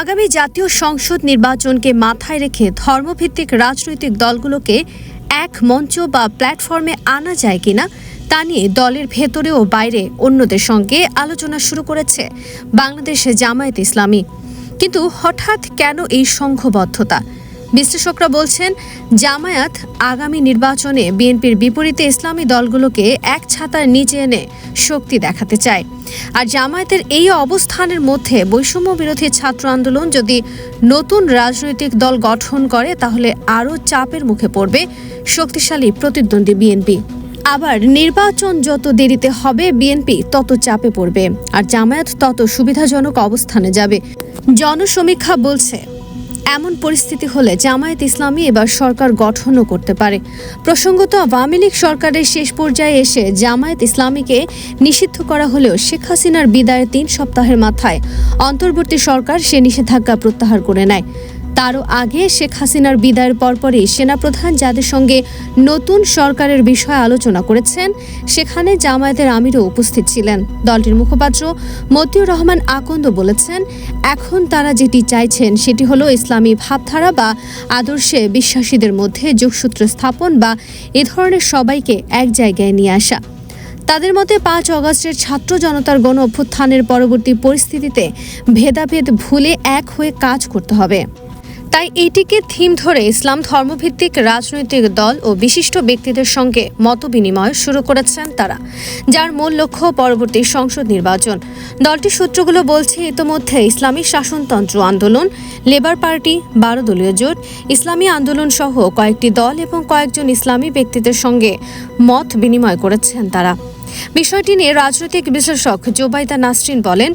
আগামী জাতীয় সংসদ নির্বাচনকে মাথায় রেখে ধর্মভিত্তিক রাজনৈতিক দলগুলোকে এক মঞ্চ বা প্ল্যাটফর্মে আনা যায় কিনা তা নিয়ে দলের ভেতরে ও বাইরে অন্যদের সঙ্গে আলোচনা শুরু করেছে বাংলাদেশে জামায়াত ইসলামী। কিন্তু হঠাৎ কেন এই সংঘবদ্ধতা? বিশ্লেষকরা বলছেন, জামায়াত আগামী নির্বাচনে বিএনপির বিপরীতে ইসলামী দলগুলোকে এক ছাতার নিচে এনে শক্তি দেখাতে চায়। আর জামায়াতের এই অবস্থানের মধ্যে বৈষম্য বিরোধী ছাত্র আন্দোলন যদি নতুন রাজনৈতিক দল গঠন করে, তাহলে আরও চাপের মুখে পড়বে শক্তিশালী প্রতিদ্বন্দ্বী বিএনপি। আবার নির্বাচন যত দেরিতে হবে বিএনপি তত চাপে পড়বে, আর জামায়াত তত সুবিধাজনক অবস্থানে যাবে। জনসমীক্ষা বলছে এমন পরিস্থিতি হলে জামায়াত ইসলামী এবার সরকার গঠনও করতে পারে। প্রসঙ্গত, আওয়ামী লীগ সরকারের শেষ পর্যায়ে এসে জামায়াত ইসলামীকে নিষিদ্ধ করা হলেও শেখ হাসিনার বিদায়ের তিন সপ্তাহের মাথায়। অন্তর্বর্তী সরকার সে নিষেধাজ্ঞা প্রত্যাহার করে নেয়। তারও আগে শেখ হাসিনার বিদায়ের পরপরই সেনাপ্রধান যাদের সঙ্গে নতুন সরকারের বিষয়ে আলোচনা করেছেন, সেখানে জামায়াতের আমিরও উপস্থিত ছিলেন। দলটির মুখপাত্র মতিউর রহমান আকন্দ বলেছেন, এখন তারা যেটি চাইছেন সেটি হলো ইসলামী ভাবধারা বা আদর্শে বিশ্বাসীদের মধ্যে যোগসূত্র স্থাপন বা এ ধরনের সবাইকে এক জায়গায় নিয়ে আসা। তাদের মতে পাঁচ অগস্টের ছাত্র জনতার গণ অভ্যুত্থানের পরবর্তী পরিস্থিতিতে ভেদাভেদ ভুলে এক হয়ে কাজ করতে হবে। তাই এটিকে থিম ধরে ইসলাম ধর্মভিত্তিক রাজনৈতিক দল ও বিশিষ্ট ব্যক্তিদের সঙ্গে মত বিনিময় শুরু করেছেন তারা, যার মূল লক্ষ্য পরবর্তী সংসদ নির্বাচন। দলটির সূত্রগুলো বলছে, ইতোমধ্যে ইসলামী শাসনতন্ত্র আন্দোলন, লেবার পার্টি, বারো দলীয় জোট, ইসলামী আন্দোলন সহ কয়েকটি দল এবং কয়েকজন ইসলামী ব্যক্তিদের সঙ্গে মত বিনিময় করেছেন তারা। বিষয়টি নিয়ে রাজনৈতিক বিশ্লেষক জোবাইদা নাসরিন বলেন,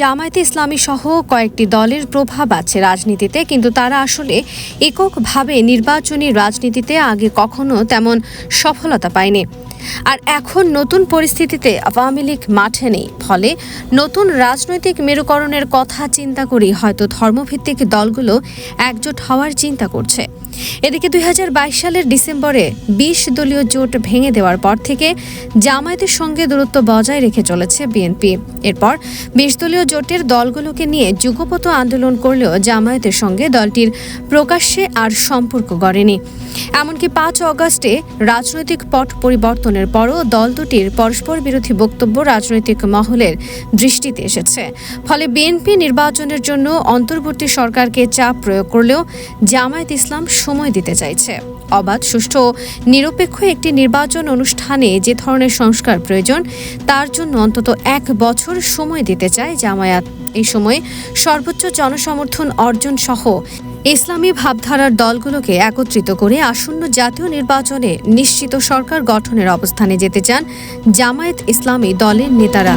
জামায়াতে ইসলামী সহ কয়েকটি দলের প্রভাব আছে রাজনীতিতে, কিন্তু তারা আসলে এককভাবে নির্বাচনী রাজনীতিতে আগে কখনো তেমন সফলতা পায়নি। আর এখন নতুন পরিস্থিতিতে আওয়ামী লীগ মাঠে নেই, ফলে নতুন রাজনৈতিক মেরুকরণের কথা চিন্তা করেই হয়তো ধর্মভিত্তিক দলগুলো একজোট হওয়ার চিন্তা করছে। এদিকে দুই হাজার বাইশ সালের ডিসেম্বরে বিশ দলীয় জোট ভেঙে দেওয়ার পর থেকে জামায়াতের সঙ্গে দূরত্ব বজায় রেখে চলেছে বিএনপি। এরপর বিশ দলীয় জোটের দলগুলোকে নিয়ে যুগপত আন্দোলন করলেও জামায়াতের সঙ্গে দলটির প্রকাশ্যে আর সম্পর্ক গড়েনি। এমনকি পাঁচ অগস্টে রাজনৈতিক পট পরিবর্তনের পরও দল দুটির পরস্পর বিরোধী বক্তব্য রাজনৈতিক মহলের দৃষ্টিতে এসেছে। ফলে বিএনপি নির্বাচনের জন্য অন্তর্বর্তী সরকারকে চাপ প্রয়োগ করলেও জামায়াত ইসলাম সময় দিতে চাইছে। অবাধ, সুষ্ঠু নিরপেক্ষ একটি নির্বাচন অনুষ্ঠানে যে ধরনের সংস্কার প্রয়োজন, তার জন্য অন্তত এক বছর সময় দিতে চায় জামায়াত। এই সময়ে সর্বোচ্চ জনসমর্থন অর্জন সহ ইসলামী ভাবধারার দলগুলোকে একত্রিত করে আসন্ন জাতীয় নির্বাচনে নিশ্চিত সরকার গঠনের অবস্থানে যেতে চান জামায়াত ইসলামী দলের নেতারা।